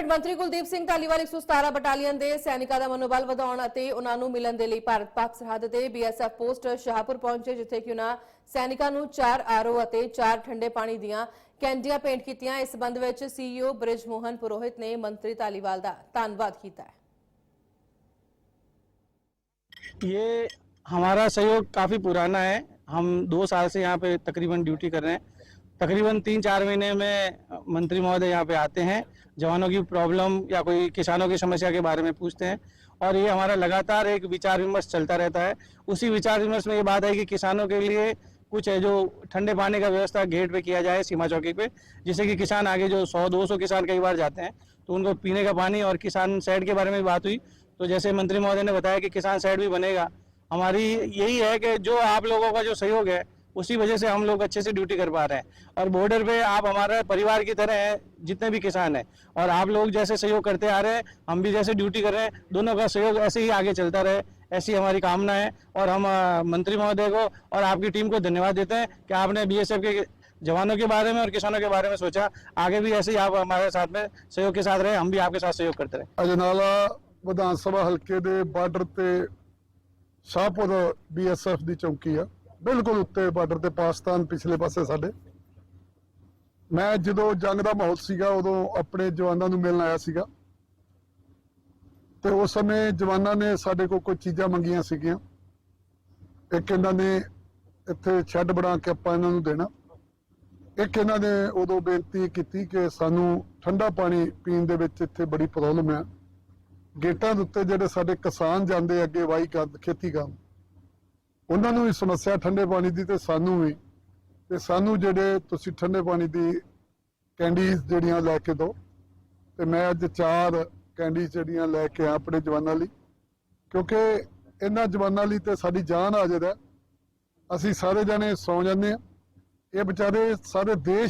Cabinet ਮੰਤਰੀ Kuldeep Singh Dhaliwal 117 battalion ਦੇ ਸੈਨਿਕਾਂ ਦਾ ਮਨੋਬਲ ਵਧਾਉਣ ਅਤੇ ਉਹਨਾਂ ਨੂੰ ਮਿਲਣ ਦੇ ਲਈ ਭਾਰਤ ਪਾਕ ਸਰਹੱਦ ਤੇ ਬੀਐਸਐਫ ਪੋਸਟ ਸ਼ਾਹਪੁਰ ਪਹੁੰਚੇ ਜਿੱਥੇ ਕਿ ਉਹਨਾਂ ਸੈਨਿਕਾਂ ਨੂੰ 4 ਆਰਓ ਅਤੇ 4 ਠੰਡੇ ਪਾਣੀ ਦੀਆਂ ਕੈਂਡੀਆਂ ਭੇਂਟ ਕੀਤੀਆਂ ਇਸ ਸੰਬੰਧ ਵਿੱਚ ਸੀਈਓ ਬ੍ਰਿਜ ਮੋਹਨ ਪੁਰੋਹਿਤ ਨੇ ਮੰਤਰੀ ਧਾਲੀਵਾਲ ਦਾ ਧੰਨਵਾਦ ਕੀਤਾ ਹੈ ये हमारा सहयोग काफ़ी पुराना है हम दो साल से यहाँ पे तकरीबन ड्यूटी कर रहे हैं तकरीबन तीन चार महीने में मंत्री महोदय यहाँ पे आते हैं, जवानों की प्रॉब्लम या कोई किसानों की समस्या के बारे में पूछते हैं और ये हमारा लगातार एक विचार विमर्श चलता रहता है। उसी विचार विमर्श में ये बात है कि किसानों के लिए कुछ है जो ठंडे पानी का व्यवस्था गेट पे किया जाए, सीमा चौकी पे, जिससे कि किसान आगे जो सौ, दो सौ किसान कई बार जाते हैं तो उनको पीने का पानी और किसान शेड के बारे में बात हुई। तो जैसे मंत्री महोदय ने बताया कि किसान शेड भी बनेगा, हमारी यही है कि जो आप लोगों का जो सहयोग है उसी वजह से हम लोग अच्छे से ड्यूटी कर पा रहे हैं और बॉर्डर पे आप हमारे परिवार की तरह हैं जितने भी किसान हैं और आप लोग जैसे सहयोग करते आ रहे हैं हम भी जैसे ड्यूटी कर रहे हैं दोनों का सहयोग ऐसे ही आगे चलता रहे ऐसी हमारी कामना है और हम अ, मंत्री महोदय को और आपकी टीम को धन्यवाद देते हैं कि आपने बीएसएफ के जवानों के बारे में और किसानों के बारे में सोचा आगे भी ऐसे ही आप हमारे साथ में सहयोग के साथ रहे हम भी आपके साथ सहयोग करते रहे ਅਜਨਾਲਾ ਵਿਧਾਨ ਸਭਾ ਹਲਕੇ ਦੇ ਬਾਰਡਰ ਤੇ ਸ਼ਾਹਪੁਰ ਬੀਐਸਐਫ ਦੀ ਚੌਕੀ ਆ ਬਿਲਕੁਲ ਉੱਤੇ ਬਾਰਡਰ ਤੇ ਪਾਕਿਸਤਾਨ ਪਿਛਲੇ ਪਾਸੇ ਸਾਡੇ। ਮੈਂ ਜਦੋਂ ਜੰਗ ਦਾ ਮਾਹੌਲ ਸੀਗਾ, ਉਦੋਂ ਆਪਣੇ ਜਵਾਨਾਂ ਨੂੰ ਮਿਲਣ ਆਇਆ ਸੀਗਾ। ਤੇ ਉਸ ਸਮੇਂ ਜਵਾਨਾਂ ਨੇ ਸਾਡੇ ਕੋਲ ਕੁਝ ਚੀਜ਼ਾਂ ਮੰਗੀਆਂ ਸੀਗੀਆਂ। ਇੱਕ ਇਹਨਾਂ ਨੇ ਇੱਥੇ ਸ਼ੈੱਡ ਬਣਾ ਕੇ ਆਪਾਂ ਇਹਨਾਂ ਨੂੰ ਦੇਣਾ। ਇੱਕ ਇਹਨਾਂ ਨੇ ਉਦੋਂ ਬੇਨਤੀ ਕੀਤੀ ਕਿ ਸਾਨੂੰ ਠੰਡਾ ਪਾਣੀ ਪੀਣ ਦੇ ਵਿੱਚ ਇੱਥੇ ਬੜੀ ਪ੍ਰੋਬਲਮ ਹੈ ਗੇਟਾਂ ਦੇ ਉੱਤੇ ਜਿਹੜੇ ਸਾਡੇ ਕਿਸਾਨ ਜਾਂਦੇ ਅੱਗੇ ਵਾਈ ਕਰ, ਖੇਤੀ ਕਰਨ। ਉਹਨਾਂ ਨੂੰ ਵੀ ਸਮੱਸਿਆ ਠੰਡੇ ਪਾਣੀ ਦੀ ਤੇ ਸਾਨੂੰ ਵੀ। ਤੇ ਸਾਨੂੰ ਜਿਹੜੇ ਤੁਸੀਂ ਠੰਡੇ ਪਾਣੀ ਦੀ ਕੈਂਡੀਜ਼ ਜਿਹੜੀਆਂ ਲੈ ਕੇ ਦਿਓ ਤੇ ਮੈਂ ਅੱਜ ਚਾਰ ਕੈਂਡੀਜ਼ ਜਿਹੜੀਆਂ ਲੈ ਕੇ ਆ ਆਪਣੇ ਜਵਾਨਾਂ ਲਈ। ਕਿਉਂਕਿ ਇਹਨਾਂ ਜਵਾਨਾਂ ਲਈ ਤੇ ਸਾਡੀ ਜਾਨ ਹਾਜ਼ਰ ਹੈ। ਅਸੀਂ ਸਾਰੇ ਜਣੇ ਸੌ ਜਾਂਦੇ ਆ ਇਹ ਵਿਚਾਰੇ ਸਾਰੇ ਦੇਸ਼